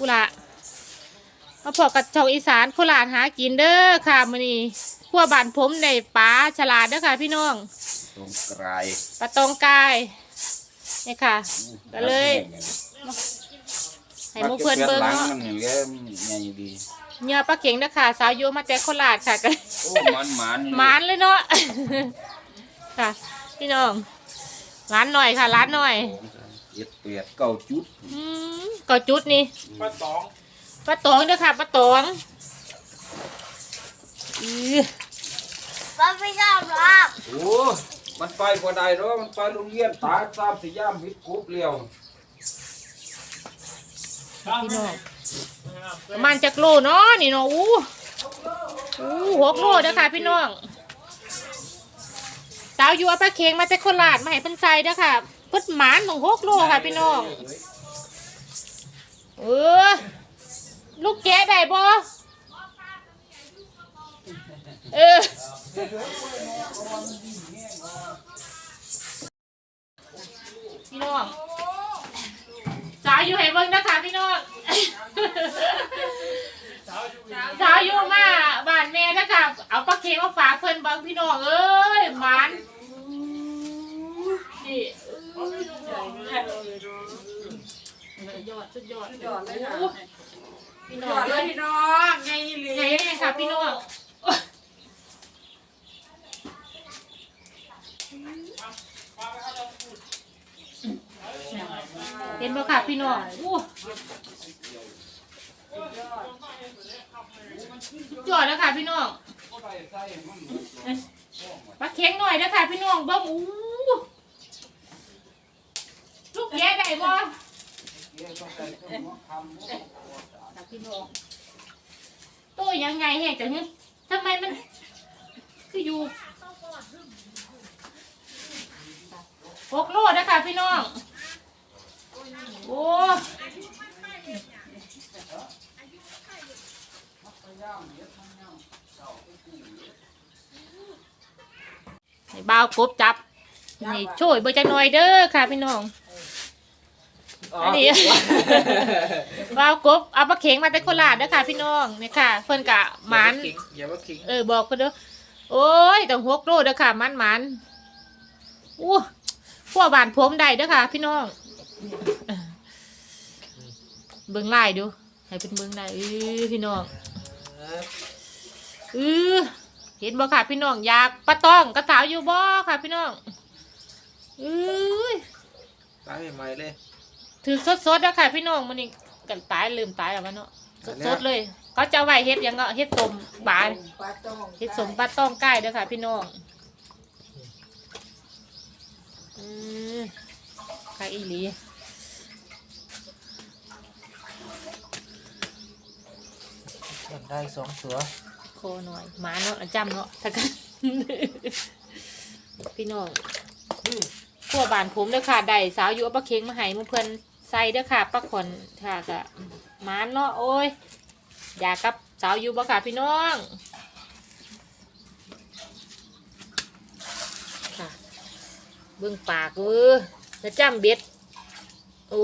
กุละมาพอกับช่องอีสานโคราชหากินเด้อค่ะมื้อนี้ขั้วบานผมในป้าฉลาดเด้อค่ะ พี่น้องตรงกลายปลาตองกายนี่ค่ะก็เลยให้หมูเพิ่นเบิ่งหลังเนาะมันอย่างเงี้ยใหญ่ดีเนื้อปลาเข็งเด้อค่ะ สาวโยมาแต่โคราชค่ะก็โอ้มันหมันหมานเลยเนาะค่ะ พี่น้องร้านหน่อยค่ะร้านหน่อยเจ็ดแปดเก้าจุดอืม ก็จุดนี่ปลาตองปลาตองเด้อค่ะปลาตองอือป้าไม่ชอบหรอกโอ้มันไปกว่าใดหรอกมันไปโรงเรียนตายสามสี่ย่ามวิทย์กรุ๊ปเลี้ยวพี่น้องประมันจากโลเนาะนี่เนาะอู้อู้หกโลเด้อค่ะพี่น้องสาวอยู่เอาปลาเค็งมาจากโคราชมาให้เพิ่นใส่เด้อค่ะเพิ่นหมานของหกโลค่ะพี่น้อง เออลูกแกะได้บ่เออพี่น้องสาวอยู่ให้เบิ่งนะคะพี่น้องสาวอยู่มาบ้านแม่นะคะเอาปลาเค็มมาฝากเพิ่นเบิ่งพี่น้องเอ้ยหมันนี่ สุดยอดสุดยอดจอดเลยค่ะโอ้พี่น้จองอดเลเอ้ยยพี่น้องไงนี่ลีไงเนี่ยค่ะพี่น้องเห็นบ่ค่ะพี่น้องอู้จอดแล้วค่ะพี่น้องปลาเค็งหน่อยนะคะพี่น้องเบิ่งอู้ลูกแกะได้บ่ ค่ะพี่น้องโตยังไงแหกจังฮึทำไมมัน คืออยู่หกโลนะคะพี่น้อง โอ้ให้บ่าวกบจับนี่ช่วยเบอร์จังหน่อยเด้อค่ะพี่น้อง อันนี้บ่าวกบเอาปลาเข็งมาแต่โคราชเด้อค่ะพี่น้องเนี่ยค่ะ เพิ่นกะหมัน อย่าว่าขิงเออบอกเพิ่นเด้อโอ้ยต้องหกโลเด้อค่ะมันมันอู้พวกบานผมได้เด้อค่ะ พี่น้องเบิ่งลายดูให้เป็นเบิ่งได้เออพี่น้องเออเห็นบ่ค่ะ พี่น้องอยากปลาตองกระสาวอยู่บ่ค่ะ พี่น้องเอ้ยตายใหม่ๆเลย ถือสดๆแล้วค่ะ พี่น้องมันนี่กันตายลืมตายแล้วมันเนาะสดๆเลย เขาจะเอาไว้เฮ็ดหยังก็เฮ็ดต้มปลาปลาต้องเฮ็ดสมปลาต้องใกล้เด้อค่ะ พี่น้องอืมค่ะอีหลีได้สองตัวโคหน่อยหมาเนาะจำเนาะถ้ากัน พี่น้องพวกบานผมเด้อค่ะได้สาวอยู่เอาปลาเค็งมาให้หมุเพิ่น ใส่เด้อค่ะปลาขนค่ะกะหมาเนาะโอ้ย อยากกับสาวอยู่บ่ค่ะพี่น้องค่ะเบิ่งปากเว้อจะจำเบ็ดโอ้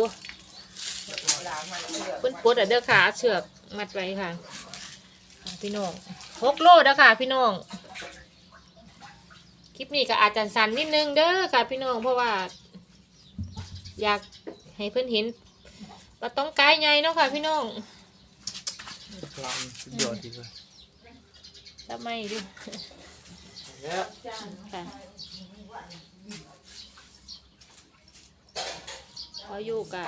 เพิ่นปลดอะเด้อค่ะเชือกมัดไว้ค่ะค่ะ พี่น้องหกโลเด้อค่ะ พี่น้องคลิปนี้ก็อาจจะสั้นนิดนึงเด้อค่ะ พี่น้องเพราะว่า อยาก ให้เพื่อนเห็นปลาต้องกายใหญ่เนาะค่ะพี่น้องพลังสุดยอดดีกว่าทำไมดิแล้วค่ะพออยู่กะ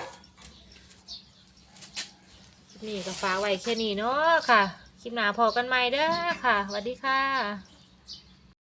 คลิปนี้ก็ฝากไว้แค่นี้เนาะค่ะ คลิปหน้าพอกันใหม่เด้อค่ะสวัสดีค่ะ